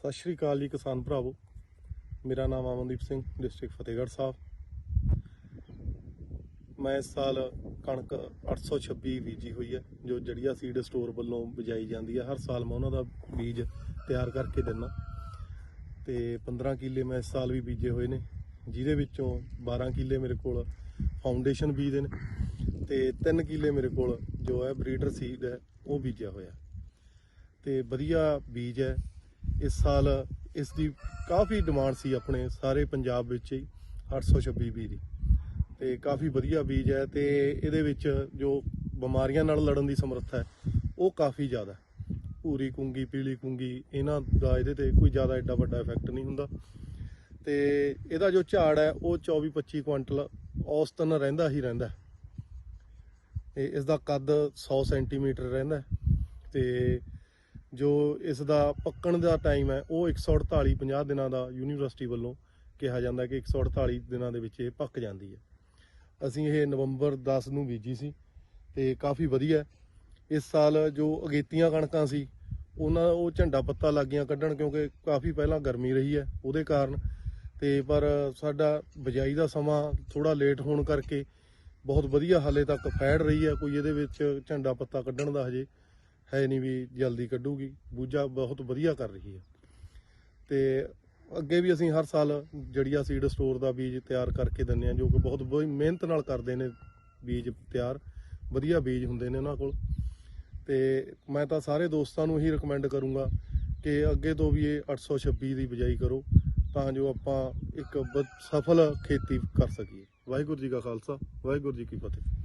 ਸਤਿ ਸ਼੍ਰੀ ਅਕਾਲ ਜੀ ਕਿਸਾਨ ਭਰਾਵੋ। ਮੇਰਾ ਨਾਮ ਅਮਨਦੀਪ ਸਿੰਘ, ਡਿਸਟ੍ਰਿਕਟ ਫਤਿਹਗੜ੍ਹ ਸਾਹਿਬ। ਮੈਂ ਇਸ ਸਾਲ ਕਣਕ 826 ਬੀਜੀ ਹੋਈ ਹੈ, ਜੋ ਜੜੀਆ ਸੀਡ ਸਟੋਰ ਵੱਲੋਂ ਬਿਜਾਈ ਜਾਂਦੀ ਹੈ। ਹਰ ਸਾਲ ਮੈਂ ਉਹਨਾਂ ਦਾ ਬੀਜ ਤਿਆਰ ਕਰਕੇ ਦਿੰਦਾ। ਤੇ 15 ਕਿੱਲੇ ਮੈਂ ਇਸ ਸਾਲ ਵੀ ਬੀਜੇ ਹੋਏ ਨੇ, ਜਿਹਦੇ ਵਿੱਚੋਂ 12 ਕਿੱਲੇ ਮੇਰੇ ਕੋਲ ਫਾਊਂਡੇਸ਼ਨ ਬੀਜ ਦੇ ਨੇ ਤੇ 3 ਕਿੱਲੇ ਮੇਰੇ ਕੋਲ ਜੋ ਹੈ ਬਰੀਡਰ ਸੀਡ ਹੈ, ਉਹ ਬੀਜਿਆ ਹੋਇਆ। ਤੇ ਵਧੀਆ ਬੀਜ ਹੈ। ਇਸ ਸਾਲ ਇਸ ਦੀ ਕਾਫੀ ਡਿਮਾਂਡ ਸੀ ਆਪਣੇ ਸਾਰੇ ਪੰਜਾਬ ਵਿੱਚ ਹੀ 826 ਬੀਜ ਦੀ। ਤੇ ਕਾਫੀ ਵਧੀਆ ਬੀਜ ਹੈ ਤੇ ਇਹਦੇ ਵਿੱਚ ਜੋ ਬਿਮਾਰੀਆਂ ਨਾਲ ਲੜਨ ਦੀ ਸਮਰੱਥਾ ਹੈ, ਉਹ ਕਾਫੀ ਜ਼ਿਆਦਾ ਹੈ। ਪੂਰੀ ਕੁੰਗੀ, ਪੀਲੀ ਕੁੰਗੀ, ਇਹਨਾਂ ਦਾ ਇਹਦੇ ਤੇ ਕੋਈ ਜ਼ਿਆਦਾ ਐਡਾ ਵੱਡਾ ਇਫੈਕਟ ਨਹੀਂ ਹੁੰਦਾ। ਤੇ ਇਹਦਾ ਜੋ ਝਾੜ ਹੈ, ਉਹ 24 25 ਕੁਇੰਟਲ ਔਸਤਨ ਰਹਿੰਦਾ ਹੀ ਰਹਿੰਦਾ ਹੈ। ਤੇ ਇਸ ਦਾ ਕੱਦ 100 ਸੈਂਟੀਮੀਟਰ ਰਹਿੰਦਾ ਹੈ। ਤੇ ਜੋ ਇਸ ਦਾ ਪੱਕਣ ਦਾ ਟਾਈਮ ਹੈ, ਉਹ 148 50 ਦਿਨਾਂ ਦਾ ਯੂਨੀਵਰਸਿਟੀ ਵੱਲੋਂ ਕਿਹਾ ਜਾਂਦਾ ਕਿ 148 ਦਿਨਾਂ ਦੇ ਵਿੱਚ ਇਹ ਪੱਕ ਜਾਂਦੀ ਹੈ। ਅਸੀਂ ਇਹ ਨਵੰਬਰ 10 ਨੂੰ ਬੀਜੀ ਸੀ ਤੇ ਕਾਫੀ ਵਧੀਆ ਇਸ ਸਾਲ ਜੋ ਅਗੇਤੀਆਂ ਕਣਕਾਂ ਸੀ, ਉਹਨਾਂ ਉਹ ਝੰਡਾ ਪੱਤਾ ਲੱਗ ਲੱਗੀਆਂ ਕੱਢਣ ਕਿਉਂਕਿ ਕਾਫੀ ਪਹਿਲਾਂ ਗਰਮੀ ਰਹੀ ਹੈ ਉਹਦੇ ਕਾਰਨ ਤੇ ਪਰ ਸਾਡਾ ਬਜਾਈ ਦਾ ਸਮਾਂ ਥੋੜਾ ਲੇਟ ਹੋਣ ਕਰਕੇ ਬਹੁਤ ਵਧੀਆ ਹਾਲੇ ਤੱਕ ਫੈੜ ਰਹੀ ਹੈ, ਕੋਈ ਇਹਦੇ ਵਿੱਚ ਝੰਡਾ ਪੱਤਾ ਕੱਢਣ ਦਾ ਹਜੇ ਹੈ ਨਹੀਂ ਵੀ ਜਲਦੀ ਕੱਢੂਗੀ। ਬੂਝਾ ਬਹੁਤ ਵਧੀਆ ਕਰ ਰਹੀ ਹੈ। ਤੇ ਅੱਗੇ ਵੀ ਅਸੀਂ ਹਰ ਸਾਲ ਜੜੀਆ ਸੀਡ ਸਟੋਰ ਦਾ ਬੀਜ ਤਿਆਰ ਕਰਕੇ ਦਿੰਦੇ ਹਾਂ, ਜੋ ਕਿ ਬਹੁਤ ਬਹੁਤ ਮਿਹਨਤ ਨਾਲ ਕਰਦੇ ਨੇ ਬੀਜ ਤਿਆਰ। ਵਧੀਆ ਬੀਜ ਹੁੰਦੇ ਨੇ ਉਹਨਾਂ ਕੋਲ। ਤੇ ਮੈਂ ਤਾਂ ਸਾਰੇ ਦੋਸਤਾਂ ਨੂੰ ਹੀ ਰეკਮੈਂਡ ਕਰੂੰਗਾ ਕਿ ਅੱਗੇ ਤੋਂ ਵੀ ਇਹ 826 ਦੀ ਬਿਜਾਈ ਕਰੋ, ਤਾਂ ਜੋ ਆਪਾਂ ਇੱਕ ਬ- ਸਫਲ ਖੇਤੀ ਕਰ ਸਕੀਏ। ਵਾਹਿਗੁਰੂ ਜੀ ਕਾ ਖਾਲਸਾ, ਵਾਹਿਗੁਰੂ ਜੀ ਕੀ ਫਤਿਹ।